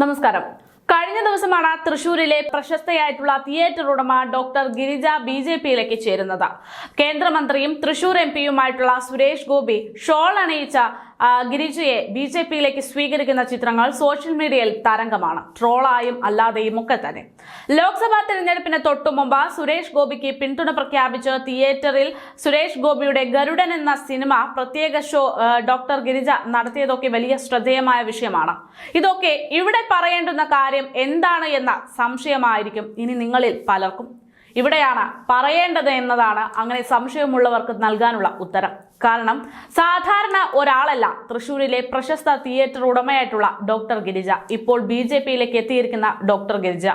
നമസ്കാരം. കഴിഞ്ഞ ദിവസമാണ് തൃശൂരിലെ പ്രശസ്തയായിട്ടുള്ള തിയേറ്റർ ഉടമ ഡോക്ടർ ഗിരിജ ബി ജെ പിയിലേക്ക് ചേരുന്നത്. കേന്ദ്രമന്ത്രിയും തൃശൂർ എം പിയുമായിട്ടുള്ള സുരേഷ് ഗോപി ഷോൾ അണിയിച്ച ഗിരിജയെ ബി ജെ പിയിലേക്ക് സ്വീകരിക്കുന്ന ചിത്രങ്ങൾ സോഷ്യൽ മീഡിയയിൽ തരംഗമാണ്. ട്രോളായും അല്ലാതെയും ഒക്കെ തന്നെ. ലോക്സഭാ തെരഞ്ഞെടുപ്പിന് തൊട്ടു മുമ്പ് സുരേഷ് ഗോപിക്ക് പിന്തുണ പ്രഖ്യാപിച്ച് തിയേറ്ററിൽ സുരേഷ് ഗോപിയുടെ ഗരുഡൻ എന്ന സിനിമ പ്രത്യേക ഷോ ഡോക്ടർ ഗിരിജ നടത്തിയതൊക്കെ വലിയ ശ്രദ്ധേയമായ വിഷയമാണ്. ഇതൊക്കെ ഇവിടെ പറയേണ്ടുന്ന കാര്യം എന്താണ് എന്ന സംശയമായിരിക്കും ഇനി നിങ്ങളിൽ പലർക്കും. ഇവിടെയാണ് പറയേണ്ടത് എന്നതാണ് അങ്ങനെ സംശയമുള്ളവർക്ക് നൽകാനുള്ള ഉത്തരം. കാരണം സാധാരണ ഒരാളല്ല തൃശൂരിലെ പ്രശസ്ത തിയേറ്റർ ഉടമയായിട്ടുള്ള ഡോക്ടർ ഗിരിജ. ഇപ്പോൾ ബി ജെ പിയിലേക്ക് എത്തിയിരിക്കുന്ന ഡോക്ടർ ഗിരിജ.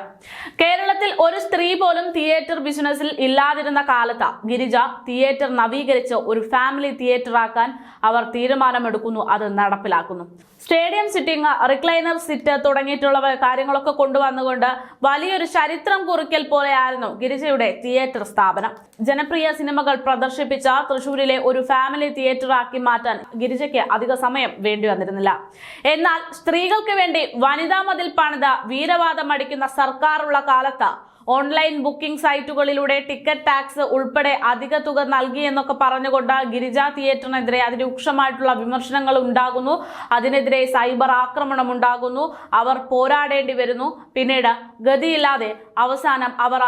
കേരളത്തിൽ ഒരു സ്ത്രീ പോലും തിയേറ്റർ ബിസിനസ്സിൽ ഇല്ലാതിരുന്ന കാലത്ത് ഗിരിജ തിയേറ്റർ നവീകരിച്ച് ഒരു ഫാമിലി തിയേറ്റർ ആക്കാൻ അവർ തീരുമാനമെടുക്കുന്നു അത് നടപ്പിലാക്കുന്നു. സ്റ്റേഡിയം സിറ്റിംഗ് റിക്ലൈനർ സിറ്റ് തുടങ്ങിയിട്ടുള്ള കാര്യങ്ങളൊക്കെ കൊണ്ടുവന്നുകൊണ്ട് വലിയൊരു ചരിത്രം കുറിക്കൽ പോലെയായിരുന്നു ഗിരിജയുടെ തിയേറ്റർ സ്ഥാപനം. ജനപ്രിയ സിനിമകൾ പ്രദർശിപ്പിച്ച തൃശൂരിലെ ഒരു ഫാമിലി തിയേറ്റർ ആക്കി മാറ്റാൻ ഗിരിജയ്ക്ക് അധിക സമയം വേണ്ടി വന്നിരുന്നില്ല. എന്നാൽ സ്ത്രീകൾക്ക് വേണ്ടി വനിതാ മതിൽ പണിത വീരവാദം അടിക്കുന്ന സർക്കാരുള്ള കാലത്ത് ഓൺലൈൻ ബുക്കിംഗ് സൈറ്റുകളിലൂടെ ടിക്കറ്റ് ടാക്സ് ഉൾപ്പെടെ അധിക തുക നൽകി എന്നൊക്കെ പറഞ്ഞുകൊണ്ട് ഗിരിജ തിയേറ്ററിനെതിരെ അതിരൂക്ഷമായിട്ടുള്ള വിമർശനങ്ങൾ ഉണ്ടാകുന്നു. അതിനെതിരെ സൈബർ ആക്രമണം ഉണ്ടാകുന്നു. അവർ പോരാടേണ്ടി വരുന്നു. പിന്നീട് ഗതിയില്ലാതെ അവസാനം അവർ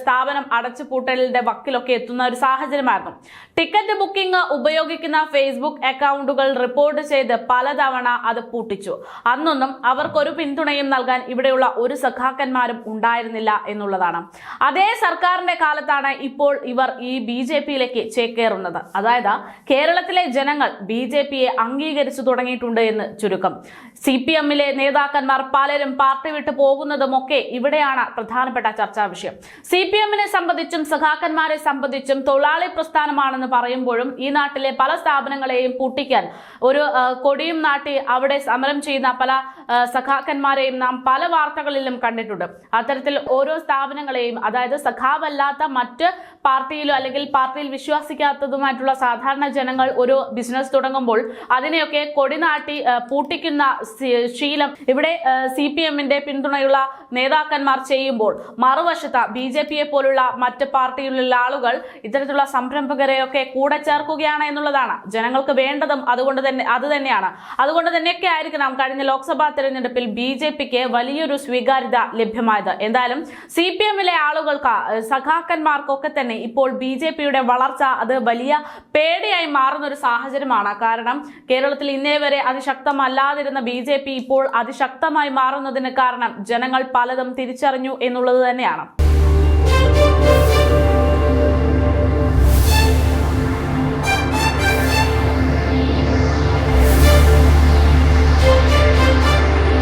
സ്ഥാപനം അടച്ചുപൂട്ടലിന്റെ വക്കിലൊക്കെ എത്തുന്ന ഒരു സാഹചര്യമായിരുന്നു. ടിക്കറ്റ് ബുക്കിംഗ് ഉപയോഗിക്കുന്ന ഫേസ്ബുക്ക് അക്കൗണ്ടുകൾ റിപ്പോർട്ട് ചെയ്ത് പലതവണ അത് പൂട്ടിച്ചു. അന്നൊന്നും അവർക്കൊരു പിന്തുണയും നൽകാൻ ഇവിടെയുള്ള ഒരു സഖാക്കന്മാരും ഉണ്ടായിരുന്നില്ല എന്നുള്ളതാണ്. അതേ സർക്കാരിന്റെ കാലത്താണ് ഇപ്പോൾ ഇവർ ഈ ബി ജെ പിയിലേക്ക് ചേക്കേറുന്നത്. അതായത് കേരളത്തിലെ ജനങ്ങൾ ബി ജെ പിയെ അംഗീകരിച്ചു തുടങ്ങിയിട്ടുണ്ട് എന്ന് ചുരുക്കം. സി പി എമ്മിലെ നേതാക്കന്മാർ പലരും പാർട്ടി വിട്ടു പോകുന്നതുമൊക്കെ ഇവിടെയാണ് പ്രധാനപ്പെട്ട ചർച്ചാ വിഷയം. സി പി എമ്മിനെ സംബന്ധിച്ചും സഖാക്കന്മാരെ സംബന്ധിച്ചും തൊഴിലാളി പ്രസ്ഥാനമാണെന്ന് പറയുമ്പോഴും ഈ നാട്ടിലെ പല സ്ഥാപനങ്ങളെയും പൂട്ടിക്കാൻ ഒരു കൊടിയും നാട്ടി അവിടെ സമരം ചെയ്യുന്ന പല സഖാക്കന്മാരെയും നാം പല വാർത്തകളിലും കണ്ടിട്ടുണ്ട്. അത്തരത്തിൽ ഓരോ സ്ഥാപനങ്ങളെയും അതായത് സഖാവല്ലാത്ത മറ്റ് പാർട്ടിയിലോ അല്ലെങ്കിൽ പാർട്ടിയിൽ വിശ്വസിക്കാത്തതുമായിട്ടുള്ള സാധാരണ ജനങ്ങൾ ഒരു ബിസിനസ് തുടങ്ങുമ്പോൾ അതിനെയൊക്കെ കൊടിനാട്ടി പൂട്ടിക്കുന്ന ശീലം ഇവിടെ സി പി എമ്മിന്റെ പിന്തുണയുള്ള നേതാക്കന്മാർ ചെയ്യുമ്പോൾ മറുവശത്ത് ബി ജെ പിയെ പോലുള്ള മറ്റ് പാർട്ടികളിലുള്ള ആളുകൾ ഇത്തരത്തിലുള്ള സംരംഭകരെയൊക്കെ കൂടെ ചേർക്കുകയാണ് എന്നുള്ളതാണ്. ജനങ്ങൾക്ക് വേണ്ടതും അതുകൊണ്ട് തന്നെ അത് തന്നെയാണ്. അതുകൊണ്ട് തന്നെയൊക്കെ ആയിരിക്കണം കഴിഞ്ഞ ലോക്സഭാ തെരഞ്ഞെടുപ്പിൽ ബി ജെ പിക്ക് വലിയൊരു സ്വീകാര്യത ലഭ്യമായത്. എന്തായാലും സി പി എമ്മിലെ ആളുകൾക്ക് സഖാക്കന്മാർക്കൊക്കെ തന്നെ ഇപ്പോൾ ബി ജെ പിയുടെ വളർച്ച അത് വലിയ പേടിയായി മാറുന്ന ഒരു സാഹചര്യമാണ്. കാരണം കേരളത്തിൽ ഇന്നേ വരെ അതിശക്തമല്ലാതിരുന്ന ബി ജെ പി ഇപ്പോൾ അതിശക്തമായി മാറുന്നതിന് കാരണം ജനങ്ങൾ പലതും തിരിച്ചറിഞ്ഞു എന്നുള്ളത് തന്നെയാണ്